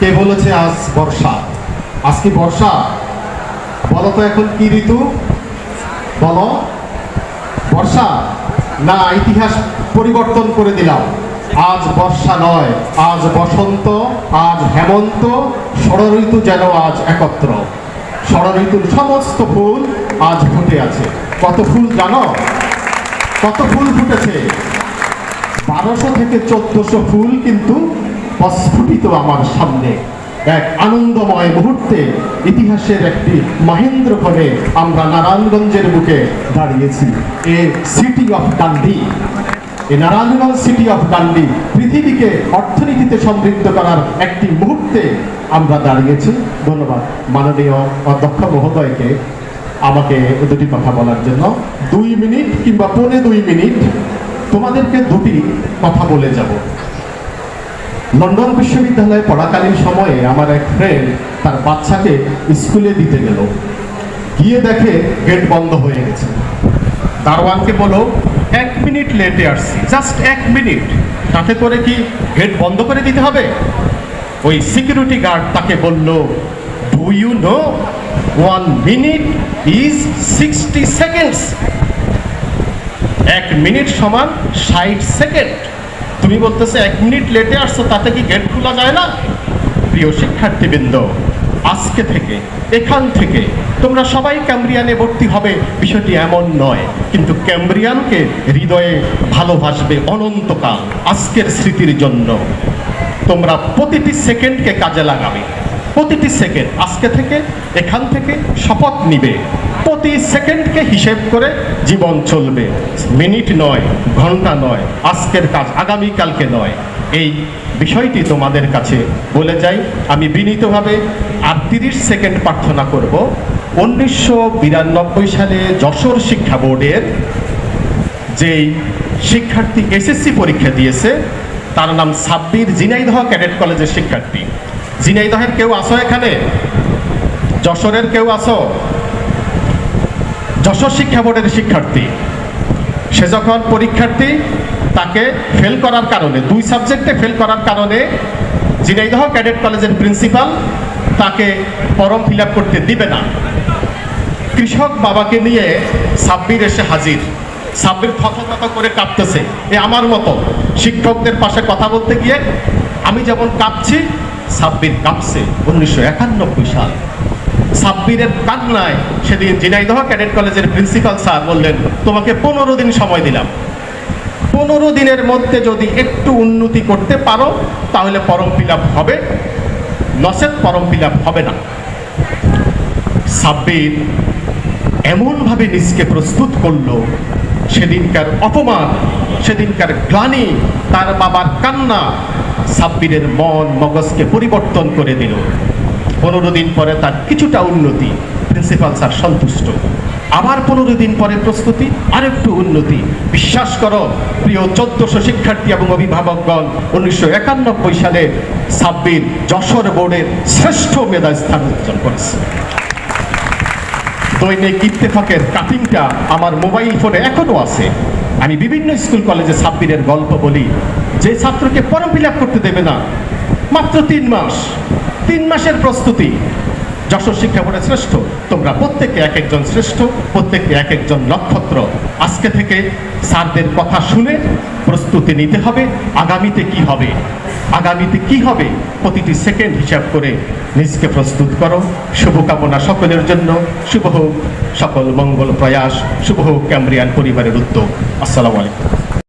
কে বলেছে আজ বর্ষা? আজ কি বর্ষা? বলো তো এখন কি ঋতু? বলো। বর্ষা? না, ইতিহাস পরিবর্তন করে দিলাম। আজ বর্ষা নয়, আজ বসন্ত, আজ হেমন্ত, ষড়ঋতু যেন আজ একত্র। ষড়ঋতুর সমস্ত ফুল আজ ফুটে আছে। কত ফুল জানো? কত ফুল ফুটেছে? বারোশো থেকে চোদ্দশো ফুল কিন্তু প্রস্ফুটিত আমার সামনে। এক আনন্দময় মুহূর্তে ইতিহাসের একটি মহেন্দ্রক্ষণে আমরা নারায়ণগঞ্জের বুকে দাঁড়িয়েছি। এ সিটি অফ ডান্ডি এই নারায়ণগঞ্জ সিটি অফ ডান্ডি পৃথিবীকে অর্থনীতিতে সমৃদ্ধ করার একটি মুহূর্তে আমরা দাঁড়িয়েছি। ধন্যবাদ। মাননীয় অধ্যক্ষ মহোদয়কে আমাকে দুটি কথা বলার জন্য। দুই মিনিট কিংবা পৌনে দুই মিনিট তোমাদেরকে দুটি কথা বলে যাব। লন্ডন বিশ্ববিদ্যালয়ে পড়াকালীন সময়ে আমার এক ফ্রেন্ড তার বাচ্চাকে স্কুলে দিতে গেল। গিয়ে দেখে গেট বন্ধ হয়ে গেছে। দারোয়ানকে বলো, এক মিনিট লেটে আসছি জাস্ট এক মিনিট। তাতে করে কি গেট বন্ধ করে দিতে হবে? ওই সিকিউরিটি গার্ড তাকে বলল do you know one minute is sixty seconds এক মিনিট সমান ষাট সেকেন্ড তুমি বলতেছো, এক মিনিট লেটে আসছো, তাতে কি গেট খোলা যায় না? প্রিয় শিক্ষার্থীবৃন্দ, আজকে থেকে, এখান থেকে তোমরা সবাই ক্যাম্ব্রিয়ানে ভর্তি হবে। বিষয়টি এমন নয়, কিন্তু ক্যাম্ব্রিয়ানকে হৃদয়ে ভালোবাসবে অনন্তকাল, আজকের স্মৃতির জন্য। তোমরা প্রতিটি সেকেন্ডকে কাজে লাগাবে। প্রতিটি সেকেন্ড আজকে থেকে, এখান থেকে শপথ নিবে। প্রতি সেকেন্ডকে হিসেব করে জীবন চলবে। মিনিট নয়, ঘণ্টা নয়, আজকের কাজ আগামীকালকে নয়। এই বিষয়টি তোমাদের কাছে বলে যাই। আমি বিনীতভাবে আর তিরিশ সেকেন্ড প্রার্থনা করব। উনিশশো বিরানব্বই সালে যশোর শিক্ষা বোর্ডের যেই শিক্ষার্থী এসএসসি পরীক্ষা দিয়েছে, তার নাম সাব্বির জিনাইদহ ক্যাডেট কলেজের শিক্ষার্থী। জিনাইদহের কেউ আসো এখানে? যশোরের কেউ আসো যশোর শিক্ষা বোর্ডের শিক্ষার্থী। সে যখন পরীক্ষার্থী, তাকে ফেল করার কারণে, দুই সাবজেক্টে ফেল করার কারণে জিনাইদহ ক্যাডেট কলেজের প্রিন্সিপাল তাকে ফর্ম ফিল করতে দিবে না। কৃষক বাবাকে নিয়ে সাব্বির এসে হাজির। সাব্বির থতথত করে কাঁপতেছে, এ আমার মতো শিক্ষকদের পাশে কথা বলতে গিয়ে আমি যেমন কাঁপছি সাব্বির কাঁপছে উনিশশো একানব্বই সাল। সাব্বিরের কান্নায় সেদিন জিনাইদহ ক্যাডেট কলেজের প্রিন্সিপাল স্যার বললেন, তোমাকে পনেরো দিন সময় দিলাম। পনেরো দিনের মধ্যে যদি একটু উন্নতি করতে পারো, তাহলে পরম ফিল হবে। নসেত পরম ফিল হবে না। সাব্বির এমনভাবে নিজকে প্রস্তুত করল, সেদিনকার অপমান, সেদিনকার গ্লানি, তার বাবার কান্না সাব্বিরের মন মগজকে পরিবর্তন করে দিল। পনেরো দিন পরে তার কিছুটা উন্নতি, প্রিন্সিপাল স্যার সন্তুষ্ট। আবার পনেরো দিন পরে প্রস্তুতি, আরেকটু উন্নতি। বিশ্বাস করো, প্রিয় চোদ্দশো শিক্ষার্থী এবং অভিভাবকগণ, উনিশশো একানব্বই সালে সাব্বির যশোর বোর্ডের শ্রেষ্ঠ মেধা স্থান অর্জন করেছে। দৈনিক ইত্তেফাকের কাটিংটা আমার মোবাইল ফোনে এখনও আছে। আমি বিভিন্ন স্কুল কলেজে সাব্বিরের গল্প বলি। যে ছাত্রকে ফর্ম ফিল করতে দেবে না, মাত্র তিন মাস। তিন মাসের প্রস্তুতি। যশোর শিক্ষা বোর্ডের শ্রেষ্ঠ, তোমরা প্রত্যেকে এক একজন শ্রেষ্ঠ, প্রত্যেকে এক একজন নক্ষত্র। আজকে থেকে স্যারদের কথা শুনে প্রস্তুতি নিতে হবে, আগামীতে কি হবে? আগামীতে কি হবে? প্রতিটি সেকেন্ড হিসাব করে নিজকে প্রস্তুত করো। শুভকামনা সকলের জন্য। শুভ হোক। সকল মঙ্গল প্রয়াস। শুভ হোক ক্যাম্ব্রিয়ান পরিবারের উদ্যোগ। আসসালামু আলাইকুম।